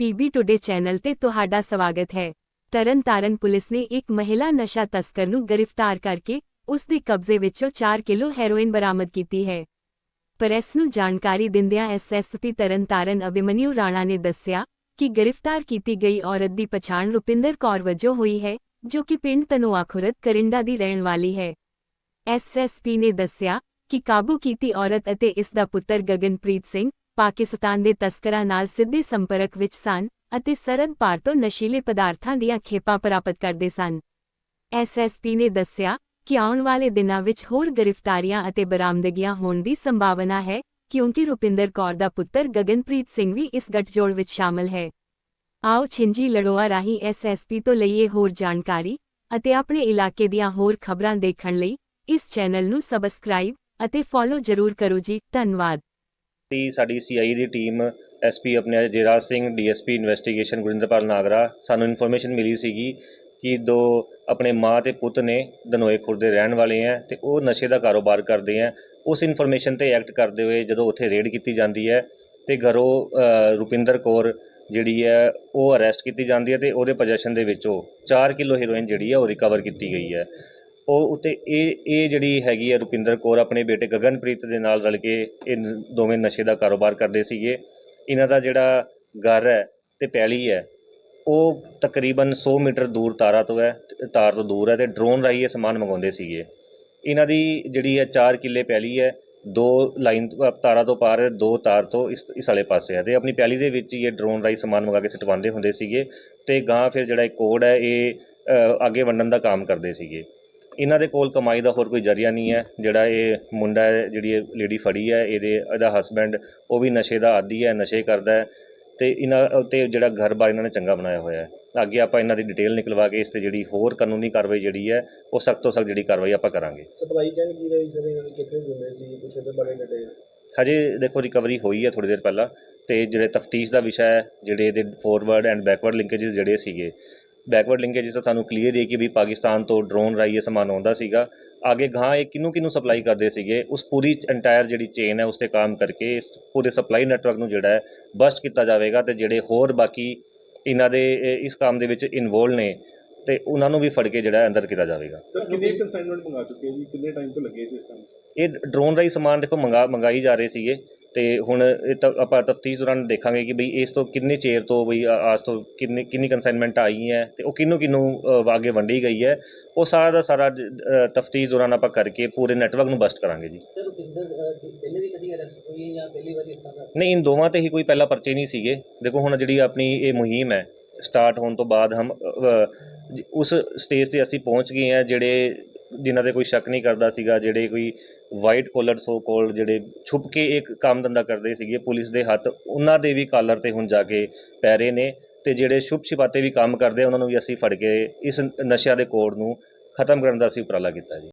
PB today channel ਤੇ ਤੁਹਾਡਾ ਸਵਾਗਤ ਹੈ। ਤਰਨਤਾਰਨ ਪੁਲਿਸ ਨੇ ਇੱਕ ਮਹਿਲਾ ਨਸ਼ਾ ਤਸਕਰ ਨੂੰ ਗ੍ਰਿਫਤਾਰ ਕਰਕੇ ਉਸ ਦੇ ਕਬਜ਼ੇ ਵਿੱਚੋਂ 4 ਕਿਲੋ ਹੈਰੋਇਨ ਬਰਾਮਦ ਕੀਤੀ ਹੈ। ਪ੍ਰੈਸ ਨੂੰ ਜਾਣਕਾਰੀ ਦਿੰਦਿਆਂ ਐਸਐਸਪੀ ਤਰਨਤਾਰਨ ਅਭਿਮਨਿਊ ਰਾਣਾ ਨੇ ਦੱਸਿਆ ਕਿ ਗ੍ਰਿਫਤਾਰ ਕੀਤੀ ਗਈ ਔਰਤ ਦੀ ਪਛਾਣ ਰੁਪਿੰਦਰ ਕੌਰ ਵਜੋਂ ਹੋਈ ਹੈ, ਜੋ ਕਿ ਪਿੰਡ ਤਨੋਆ ਖੁਰਦ ਕਰਿੰਡਾ ਦੀ ਰਹਿਣ ਵਾਲੀ ਹੈ। ਐਸਐਸਪੀ ਨੇ ਦੱਸਿਆ ਕਿ ਕਾਬੂ ਕੀਤੀ ਔਰਤ ਅਤੇ ਇਸ ਦਾ ਪੁੱਤਰ ਗਗਨਪ੍ਰੀਤ ਸਿੰਘ ਪਾਕਿਸਤਾਨ ਦੇ ਤਸਕਰਾਂ ਨਾਲ ਸਿੱਧੇ ਸੰਪਰਕ ਵਿੱਚ ਸਨ ਅਤੇ ਸਰਦ ਪਾਰ ਤੋਂ ਨਸ਼ੀਲੇ ਪਦਾਰਥਾਂ ਦੀਆਂ ਖੇਪਾਂ ਪ੍ਰਾਪਤ ਕਰਦੇ ਸਨ। ਐਸਐਸਪੀ ਨੇ ਦੱਸਿਆ ਕਿ ਆਉਣ ਵਾਲੇ ਦਿਨਾਂ ਵਿੱਚ ਹੋਰ ਗ੍ਰਿਫਤਾਰੀਆਂ ਅਤੇ ਬਰਾਮਦਗੀਆਂ ਹੋਣ ਦੀ ਸੰਭਾਵਨਾ ਹੈ, ਕਿਉਂਕਿ ਰੁਪਿੰਦਰ ਕੌਰ ਦਾ ਪੁੱਤਰ ਗਗਨਪ੍ਰੀਤ ਸਿੰਘ ਵੀ ਇਸ ਗੱਠਜੋੜ ਵਿੱਚ ਸ਼ਾਮਲ ਹੈ। ਆਓ ਛਿੰਜੀ ਲੜੋਆ ਰਾਹੀਂ ਐਸਐਸਪੀ ਤੋਂ ਲਈਏ ਹੋਰ ਜਾਣਕਾਰੀ ਅਤੇ ਆਪਣੇ ਇਲਾਕੇ ਦੀਆਂ ਹੋਰ ਖਬਰਾਂ ਦੇਖਣ ਲਈ ਇਸ ਚੈਨਲ ਨੂੰ ਸਬਸਕ੍ਰਾਈਬ ਅਤੇ ਫੋਲੋ ਜ਼ਰੂਰ ਕਰੋ ਜੀ, ਧੰਨਵਾਦ। ਦੀ ਸਾਡੀ ਸੀਆਈ ਦੀ ਟੀਮ ਐਸਪੀ ਆਪਣੇ ਜੇਰਾਜ ਸਿੰਘ ਡੀਐਸਪੀ ਇਨਵੈਸਟੀਗੇਸ਼ਨ ਗੁਰਿੰਦਰਪਾਲ ਨਾਗਰਾ, ਸਾਨੂੰ ਇਨਫੋਰਮੇਸ਼ਨ ਮਿਲੀ ਸੀਗੀ ਕਿ ਦੋ ਆਪਣੇ ਮਾਂ ਤੇ ਪੁੱਤ ਨੇ ਦਨੋਏ ਖੁਰਦ ਦੇ ਰਹਿਣ ਵਾਲੇ ਆ ਤੇ ਉਹ ਨਸ਼ੇ ਦਾ ਕਾਰੋਬਾਰ ਕਰਦੇ ਆ। ਉਸ ਇਨਫੋਰਮੇਸ਼ਨ ਤੇ ਐਕਟ ਕਰਦੇ ਹੋਏ ਜਦੋਂ ਉੱਥੇ ਰੇਡ ਕੀਤੀ ਜਾਂਦੀ ਹੈ ਤੇ ਘਰੋਂ ਰੁਪਿੰਦਰ ਕੌਰ ਜਿਹੜੀ ਹੈ, ਉਹ ਅਰੈਸਟ ਕੀਤੀ ਜਾਂਦੀ ਹੈ ਤੇ ਉਹਦੇ ਪੋਜੀਸ਼ਨ ਦੇ ਵਿੱਚੋਂ 4 ਕਿਲੋ ਹੀਰੋਇਨ ਜਿਹੜੀ ਹੈ ਉਹ ਰਿਕਵਰ ਕੀਤੀ ਗਈ ਹੈ। ਉਹ ਉੱਤੇ ਇਹ ਇਹ ਜਿਹੜੀ ਹੈਗੀ ਹੈ ਰੁਪਿੰਦਰ ਕੌਰ ਆਪਣੇ ਬੇਟੇ ਗਗਨਪ੍ਰੀਤ ਦੇ ਨਾਲ ਰਲ ਕੇ ਇਹ ਨ- ਦੋਵੇਂ ਨਸ਼ੇ ਦਾ ਕਾਰੋਬਾਰ ਕਰਦੇ ਸੀਗੇ। ਇਹਨਾਂ ਦਾ ਜਿਹੜਾ ਘਰ ਹੈ ਤੇ ਪੈਲੀ ਹੈ ਉਹ ਤਕਰੀਬਨ 100 ਮੀਟਰ ਦੂਰ ਤਾਰਾ ਤੋਂ ਹੈ ਤਾਰ ਤੋਂ ਦੂਰ ਹੈ ਤੇ ਡਰੋਨ ਰਾਹੀਂ ਇਹ ਸਮਾਨ ਮੰਗਵਾਉਂਦੇ ਸੀਗੇ। ਇਹਨਾਂ ਦੀ ਜਿਹੜੀ ਹੈ 4 ਕਿੱਲੇ ਪੈਲੀ ਹੈ ਦੋ ਲਾਈਨ ਤਾਰਾ ਤੋਂ ਪਾਰ ਹੈ ਦੋ ਤਾਰ ਤੋਂ ਇਸ ਇਸ ਵਾਲੇ ਪਾਸੇ ਹੈ ਤੇ ਆਪਣੀ ਪੈਲੀ ਦੇ ਵਿੱਚ ਹੀ ਇਹ ਡਰੋਨ ਰਾਹੀਂ ਸਮਾਨ ਮੰਗਾ ਕੇ ਸਟਵਾਉਂਦੇ ਹੁੰਦੇ ਸੀਗੇ ਤੇ ਗਾਂ ਫਿਰ ਜਿਹੜਾ ਇਹ ਕੋਡ ਹੈ ਇਹ ਅ, ਅੱਗੇ ਵੰਡਣ ਦਾ ਕੰਮ ਕਰਦੇ ਸੀਗੇ। ਇਹਨਾਂ ਦੇ ਕੋਲ ਕਮਾਈ ਦਾ ਹੋਰ ਕੋਈ ਜ਼ਰੀਆ ਨਹੀਂ ਹੈ। ਜਿਹੜਾ ਇਹ ਮੁੰਡਾ ਹੈ ਜਿਹੜੀ ਇਹ ਲੇਡੀ ਫੜੀ ਹੈ ਇਹਦੇ ਇਹਦਾ ਹਸਬੈਂਡ ਉਹ ਵੀ ਨਸ਼ੇ ਦਾ ਆਦੀ ਹੈ ਨਸ਼ੇ ਕਰਦਾ ਹੈ ਤੇ ਇਹਨਾਂ ਤੇ ਜਿਹੜਾ ਘਰ-ਬਾਰ ਇਹਨਾਂ ਨੇ ਚੰਗਾ ਬਣਾਇਆ ਹੋਇਆ ਹੈ। ਅੱਗੇ ਆਪਾਂ ਇਹਨਾਂ ਦੀ ਡਿਟੇਲ ਨਿਕਲਵਾ ਕੇ ਇਸ ਤੇ ਜਿਹੜੀ ਹੋਰ ਕਾਨੂੰਨੀ ਕਾਰਵਾਈ ਜਿਹੜੀ ਹੈ ਉਹ ਸਖਤ ਤੋਂ ਸਖਤ ਜਿਹੜੀ ਕਾਰਵਾਈ ਆਪਾਂ ਕਰਾਂਗੇ। ਸਪਲਾਈ ਚੈਨ ਕੀ ਰਹੀ ਸਰ ਇਹਨਾਂ ਨੇ ਕਿੱਥੇ ਦਿੰਦੇ ਸੀ ਕੁਛ ਇਹਦੇ ਬਾਰੇ ਡਿਟੇਲ ਹਜੇ ਦੇਖੋ ਰਿਕਵਰੀ ਹੋਈ ਹੈ ਥੋੜੀ ਦੇਰ ਪਹਿਲਾਂ ਤੇ ਜਿਹੜੇ ਤਫਤੀਸ਼ ਦਾ ਵਿਸ਼ਾ ਹੈ ਜਿਹੜੇ ਇਹਦੇ ਫੋਰਵਰਡ ਐਂਡ ਬੈਕਵਰਡ ਲਿੰਕੇजेस ਜਿਹੜੇ ਸੀਗੇ ਬੈਕਵਰਡ ਲਿੰਕੇजेस ਤਾਂ ਸਾਨੂੰ ਕਲੀਅਰ ਹੈ ਕਿ ਵੀ ਪਾਕਿਸਤਾਨ ਤੋਂ ਡਰੋਨ ਰਾਹੀਂ ਇਹ ਸਮਾਨ ਆਉਂਦਾ ਸੀਗਾ। ਅੱਗੇ ਗਾਂ ਇਹ ਕਿਹਨੂੰ ਕਿਹਨੂੰ ਸਪਲਾਈ ਕਰਦੇ ਸੀਗੇ ਉਸ ਪੂਰੀ ਇੰਟਾਇਰ ਜਿਹੜੀ ਚੇਨ ਹੈ ਉਸ ਤੇ ਕੰਮ ਕਰਕੇ ਇਸ ਪੂਰੇ ਸਪਲਾਈ ਨੈਟਵਰਕ ਨੂੰ ਜਿਹੜਾ ਹੈ ਬਸਟ ਕੀਤਾ ਜਾਵੇਗਾ ਤੇ ਜਿਹੜੇ ਹੋਰ ਬਾਕੀ ਇਹਨਾਂ ਦੇ ਇਸ ਕੰਮ ਦੇ ਵਿੱਚ ਇਨਵੋਲਡ ਨੇ ਤੇ ਉਹਨਾਂ ਨੂੰ ਵੀ ਫੜ ਕੇ ਜਿਹੜਾ ਅੰਦਰ ਕੀਤਾ ਜਾਵੇਗਾ। ਸਰ ਕਿੰਨੇ ਕੰਸਾਈਨਮੈਂਟ ਮੰਗਾ ਚੁੱਕੇ ਜੀ? ਕਿੰਨੇ ਟਾਈਮ ਤੋਂ ਲੱਗੇ ਇਸ ਕੰਮ? ਇਹ ਡਰੋਨ ਰਾਹੀਂ ਸਮਾਨ ਦੇਖੋ ਮੰਗਾ ਮੰਗਾਈ ਜਾ ਰਹੇ ਸੀਗੇ। ਤੇ ਹੁਣ ਇਹ ਤਾਂ ਆਪਾਂ ਤਫਤੀਸ਼ ਦੌਰਾਨ ਦੇਖਾਂਗੇ ਕਿ ਬਈ ਇਸ ਤੋਂ ਕਿੰਨੇ ਚੇਰ ਤੋਂ ਬਈ ਆ- ਆਜ ਤੋਂ ਕਿੰਨੀ ਕਿੰਨੀ ਕੰਸਾਈਨਮੈਂਟ ਆਈ ਹੈ ਤੇ ਉਹ ਕਿਹਨੂੰ ਅ, ਅੱਗੇ ਵੰਡੀ ਗਈ ਹੈ ਉਹ ਸਾਰਾ ਦਾ ਸਾਰਾ ਤਫਤੀਸ਼ ਦੌਰਾਨ ਆਪਾਂ ਕਰਕੇ ਪੂਰੇ ਨੈਟਵਰਕ ਨੂੰ ਬਸਟ ਕਰਾਂਗੇ ਜੀ। ਸਰ ਰੁਪਿੰਦਰ ਅਹ, ਕਿ ਪਹਿਲੇ ਵੀ ਕਦੀ ਅਰੈਸਟ ਹੋਈ ਹੈ ਜਾਂ ਪਹਿਲੀ ਵਾਰੀ ਇਸ ਤਰ੍ਹਾਂ ਦਾ? ਨਹੀਂ ਇਨ ਦੋਵਾਂ ਤੇ ਹੀ ਕੋਈ ਪਹਿਲਾ ਪਰਚੇ ਨਹੀਂ ਸੀਗੇ। ਦੇਖੋ ਹੁਣ ਜਿਹੜੀ ਆਪਣੀ ਇਹ ਮੁਹਿੰਮ ਹੈ ਸਟਾਰਟ ਹੋਣ ਤੋਂ ਬਾਅਦ ਹਮ ਉਸ ਸਟੇਜ ਤੇ ਅਸੀਂ ਪਹੁੰਚ ਗਏ ਹਾਂ ਜਿਹੜੇ ਜਿਨ੍ਹਾਂ ਤੇ ਕੋਈ ਸ਼ੱਕ ਨਹੀਂ ਕਰਦਾ ਸੀਗਾ ਜਿਹੜੇ ਕੋਈ ਵਾਈਟ ਕੋਲਰ ਸੋ ਕੋਲ ਜਿਹੜੇ ਛੁਪ ਕੇ ਇੱਕ ਕੰਮ ਧੰਦਾ ਕਰਦੇ ਸੀਗੇ, ਪੁਲਿਸ ਦੇ ਹੱਥ, ਉਹਨਾਂ ਦੇ ਵੀ ਕਾਲਰ ਤੇ ਹੁਣ ਜਾ ਕੇ ਪੈ ਰਹੇ ਨੇ ਤੇ ਜਿਹੜੇ ਛੁਪ ਛਿਪਾਤੇ ਵੀ ਕੰਮ ਕਰਦੇ ਉਹਨਾਂ ਨੂੰ ਵੀ ਅਸੀਂ ਫੜ ਕੇ ਇਸ ਨਸ਼ਿਆਂ ਦੇ ਕੋਡ ਨੂੰ ਖਤਮ ਕਰਨ ਦਾ ਅਸੀਂ ਉਪਰਾਲਾ ਕੀਤਾ ਜੀ।